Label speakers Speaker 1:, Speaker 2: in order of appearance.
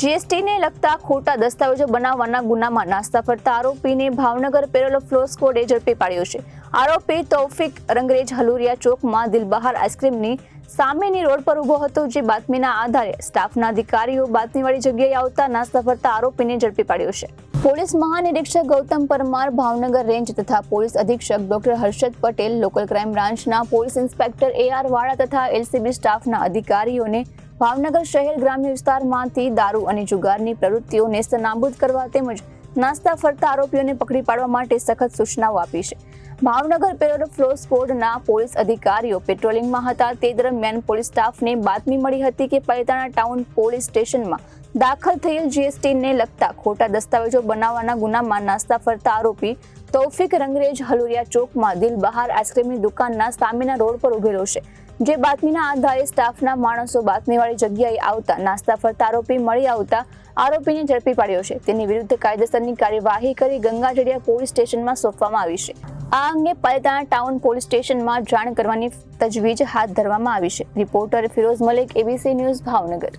Speaker 1: જીએસટીને લગતા ખોટા દસ્તાવેજો બનાવવાના ગુનામાં નાસ્તા ફરતા આરોપીને ભાવનગર પેરોલ ફ્લો સ્કોડે ઝડપી પાડ્યો છે. આરોપી તૌફિક રંગરેજ હલુરિયા ચોકમાં દિલબહાર આઈસ્ક્રીમની સામેની રોડ પર ઊભો હતો, જે બાતમીના આધારે સ્ટાફના અધિકારીઓ બાતમીવાળી જગ્યાએ આવતા નાસ્તા ફરતા આરોપીને ઝડપી પાડ્યો છે. પોલીસ મહાનિરીક્ષક ગૌતમ પરમાર, ભાવનગર રેન્જ તથા પોલીસ અધિક્ષક doctor Harshad Patel, local crime બ્રાન્ચના police inspector A R Vala તથા એલસીબી સ્ટાફના અધિકારીઓને ભાવનગર શહેર ગ્રામ્ય વિસ્તારમાંથી દારૂ અને જુગારની પ્રવૃત્તિઓ નેસ્તનાબૂદ કરવા તેમજ નાસ્તા ફરતા આરોપીઓને પકડી પાડવા માટે સખત સૂચનાઓ આપી છે. ભાવનગર પેરોલ ફ્લો સ્કોડના પોલીસ અધિકારીઓ પેટ્રોલિંગમાં હતા. તે દરમિયાન પોલીસ સ્ટાફને બાતમી મળી હતી કે પલતાણા ટાઉન પોલીસ સ્ટેશનમાં દાખલ થયેલ જીએસટીને લગતા ખોટા દસ્તાવેજો બનાવવાના ગુનામાં નાસ્તા ફરતા આરોપી તૌફિક રંગરેજ હલુરિયા ચોકમાં દિલ બહાર આઈસ્ક્રીમની દુકાનના સામેના રોડ પર ઉભેલો છે. જે બાતમીના આધારે સ્ટાફના માણસો બાતમીવાળી જગ્યાએ આવતા નાસ્તા ફરતા આરોપી મળી આવતા આરોપીને ઝડપી પાડ્યો છે. તેની વિરુદ્ધ કાયદેસરની કાર્યવાહી કરી ગંગાજળિયા પોલીસ સ્ટેશનમાં સોંપવામાં આવી છે. આ અંગે પાલિતાણા ટાઉન પોલીસ સ્ટેશનમાં જાણ કરવાની તજવીજ હાથ ધરવામાં આવી છે. Reporter Firoz Malik ABC news Bhavnagar.